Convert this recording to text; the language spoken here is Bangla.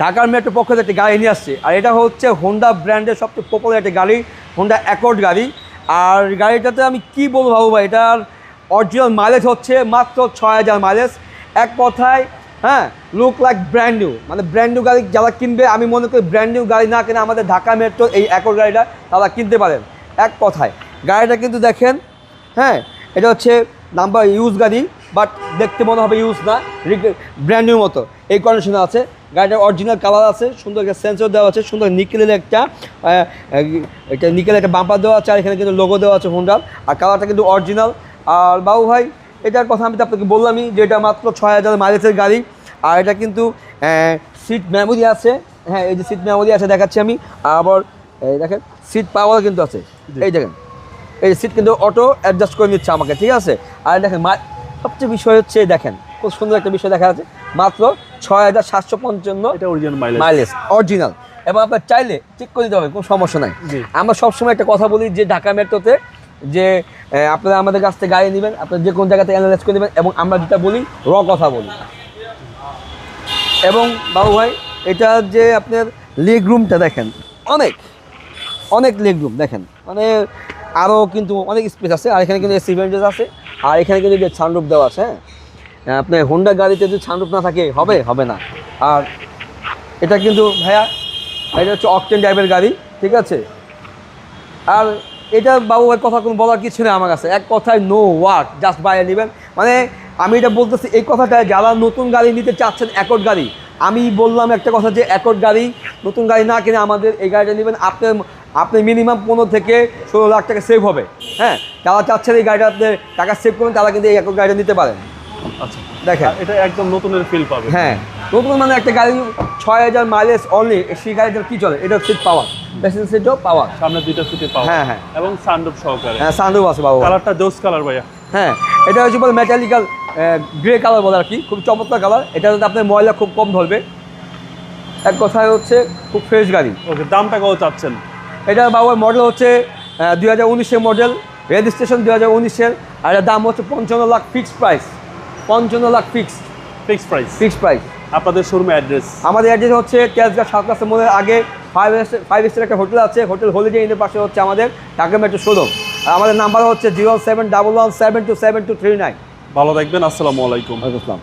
ঢাকার মেট্রো পক্ষ থেকে একটি গাড়ি নিয়ে আসছে। আর এটা হচ্ছে হোন্ডা ব্র্যান্ডের সবচেয়ে পপুলার একটি গাড়ি হোন্ডা অ্যাকর্ড গাড়ি। আর গাড়িটাতে আমি কি বলব বাবু ভাই, এটার অরিজিনাল মাইলেজ হচ্ছে মাত্র ছয় হাজার মাইলেজ এক কথায় হ্যাঁ লুক লাইক ব্র্যান্ড নিউ মানে ব্র্যান্ড নিউ গাড়ি যারা কিনবে, আমি মনে করি ব্র্যান্ড নিউ গাড়ি না কিনে আমাদের ঢাকা মেট্রো এই অ্যাকর্ড গাড়িটা তারা কিনতে পারেন। এক কথায়, গাড়িটা কিন্তু দেখেন হ্যাঁ এটা হচ্ছে নাম্বার ইউজ গাড়ি বাট দেখতে মনে হবে ইউজ না ব্র্যান্ড নিউ মতো। এই কন্ডিশনে আছে। গাড়িটার অরিজিনাল কালার আছে সুন্দর একটা সেন্সর দেওয়া আছে সুন্দর নিকেলের একটা একটা নিকেলের একটা বাম্পার দেওয়া আছে আর এখানে কিন্তু লোগো দেওয়া আছে হোন্ডার আর কালারটা কিন্তু অরিজিনাল আর বাবু ভাই এটার কথা আমি তো আপনাকে বললামই যে এটা মাত্র ছয় হাজার মাইলেজের গাড়ি। আর এটা কিন্তু সিট মেমোরি আছে। হ্যাঁ এই যে সিট মেমোরি আছে দেখাচ্ছি আমি। আবার এই দেখেন সিট পাওয়ার কিন্তু আছে। এই দেখেন এই সিট কিন্তু অটো অ্যাডজাস্ট করে নিচ্ছে আমাকে ঠিক আছে? আর দেখেন সবচেয়ে বিষয় হচ্ছে দেখেন খুব সুন্দর একটা বিষয় দেখা যাচ্ছে। মাত্র ছয় হাজার সাতশো পঞ্চান্ন এটা অরিজিনাল মাইলেজ মাইলেজ অরিজিনাল এবং আপনার চাইলে চেক করে দিতে হবে কোনো সমস্যা নাই। আমরা সবসময় একটা কথা বলি যে ঢাকা মেট্রোতে যে আপনারা আমাদের কাছ থেকে গাড়ি নেবেন আপনারা যে কোন জায়গাতে অ্যানালাইজ করে নেবেন এবং আমরা যেটা বলি র কথা বলি। এবং বাবু ভাই এটা যে আপনার লেগ রুমটা দেখেন অনেক অনেক লেগ রুম দেখেন। মানে আরও কিন্তু অনেক স্পেস আছে আর এখানে কিন্তু এসি ভেন্টেজ আছে আর এখানে কিন্তু সানরুফ দেওয়া আছে হ্যাঁ? আপনার হোন্ডা গাড়িতে যদি সানরুফ না থাকে, হবে? হবে না। আর এটা কিন্তু ভাইয়া, এটা হচ্ছে অকটেন ড্রাইভের গাড়ি, ঠিক আছে? আর এটা বাবু ভাই কথা কোনো বলার কিছু নেই আমার কাছে। এক কথায় নো ওয়ার্ক জাস্ট বাইরে নেবেন মানে আমি এটা বলতেছি, এই কথাটা যারা নতুন গাড়ি নিতে চাচ্ছেন অ্যাকর্ড গাড়ি, আমি বললাম একটা কথা যে অ্যাকর্ড গাড়ি, নতুন গাড়ি না কিনে আমাদের এই গাড়িটা নেবেন, আপনার আপনি মিনিমাম পনেরো থেকে ষোলো লাখ টাকা সেভ হবে। হ্যাঁ যারা চাচ্ছেন এই গাড়িটা আপনি টাকা সেভ করবেন তারা কিন্তু এই অ্যাকর্ড গাড়িটা নিতে পারেন। আচ্ছা। দেখেন। এটা একদম নতুনের ফিল পাবে হ্যাঁ নতুন মানে একটা গাড়ি ছয় হাজার মাইলেজ অনলি সেই গাড়িটার কী চলে? এটা সিট পাওয়ার প্যাসেঞ্জার সিটও পাওয়ার সামনে দুইটা সিটে পাওয়া হ্যাঁ, হ্যাঁ। এবং সানরুফ সহকারে। হ্যাঁ সানরুফ আছে বাবু। কালারটা জোস কালার ভাইয়া। হ্যাঁ এটা হচ্ছে বলে মেটালিক্যাল গ্রে কালার বলে আর কি খুব চমৎকার কালার এটা আপনার ময়লা খুব কম ধরবে এক কথায় হচ্ছে খুব ফ্রেশ গাড়ি। ওকে দামটা কত চাচ্ছেন? এটা বাবার মডেল হচ্ছে দুই হাজার উনিশের মডেল রেজিস্ট্রেশন দুই হাজার উনিশের আর এটার দাম হচ্ছে পঞ্চান্ন লাখ ফিক্সড প্রাইস পঞ্চান্ন lakh fixed fix price fixed price আপনাদের শোরুমে অ্যাড্রেস আমাদের অ্যাড্রেস হচ্ছে তেজগাঁ সাত রাস্তা মধ্যে আগে ফাইভ ফাইভ স্টার একটা হোটেল আছে। হোটেল হলিডে ইনের পাশে হচ্ছে আমাদের ঢাকা মেট্রো শোরুম আর আমাদের নাম্বার হচ্ছে zero seven double one seven two seven two three nine ভালো থাকবেন আসসালামু আলাইকুম। আসসালাম।